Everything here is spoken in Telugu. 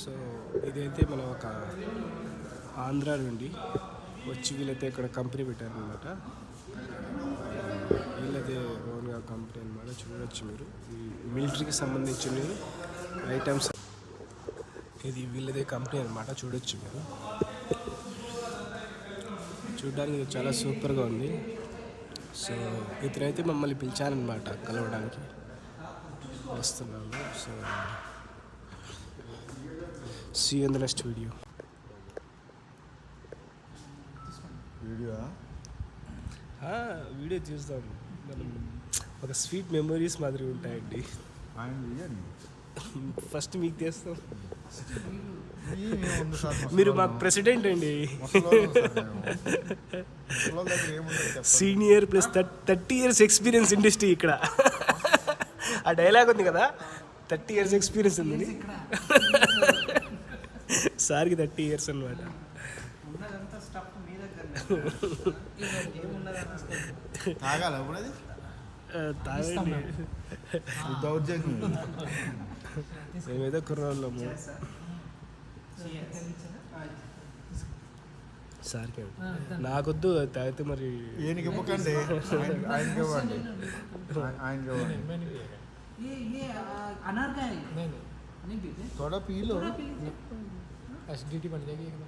సో ఇదైతే మనం ఒక ఆంధ్ర నుండి వచ్చి వీళ్ళైతే ఇక్కడ కంపెనీ పెట్టారనమాట వీళ్ళదే ఓన్గా కంపెనీ అనమాట చూడవచ్చు మీరు. ఈ మిలిటరీకి సంబంధించిన ఐటమ్స్. ఇది వీళ్ళదే కంపెనీ అనమాట చూడొచ్చు మీరు. చూడడానికి చాలా సూపర్గా ఉంది. సో ఇతనైతే మమ్మల్ని పిలిచారనమాట కలవడానికి. వస్తున్నాము. So see in the next video video video చూస్తాం మనం ఒక స్వీట్ మెమరీస్ మాదిరి ఉంటాయండి. ఫస్ట్ మీకు తెస్తాం. మీరు మాకు ప్రెసిడెంట్ అండి. Senior plus thirty years experience industry ఇక్కడ. ఆ డైలాగ్ ఉంది కదా? థర్టీ ఇయర్స్ ఎక్స్పీరియన్స్ ఉంది. సార్కి థర్టీ ఇయర్స్ అనమాట ఉన్నదంతా స్టఫ్ మీ దగ్గర తాగాల ఇప్పుడు అది తాగండి ఈ దౌర్జన్యం మేమేదో కుర్రోళ్ళము సార్కి నాకొద్దు తాగితే మరి ఈయనకి ఇవ్వకండి ఆయన- ఆయనకి ఇవ్వండి ఆయ- ఆయనకి ఇవ్వండి ये ये अनार का है नहीं नहीं नहीं पीते थोड़ा पी लो ਐਸਡੀਟੀ ਬਣ ਜਾਏਗੀ ਇੱਕ ਤਾਂ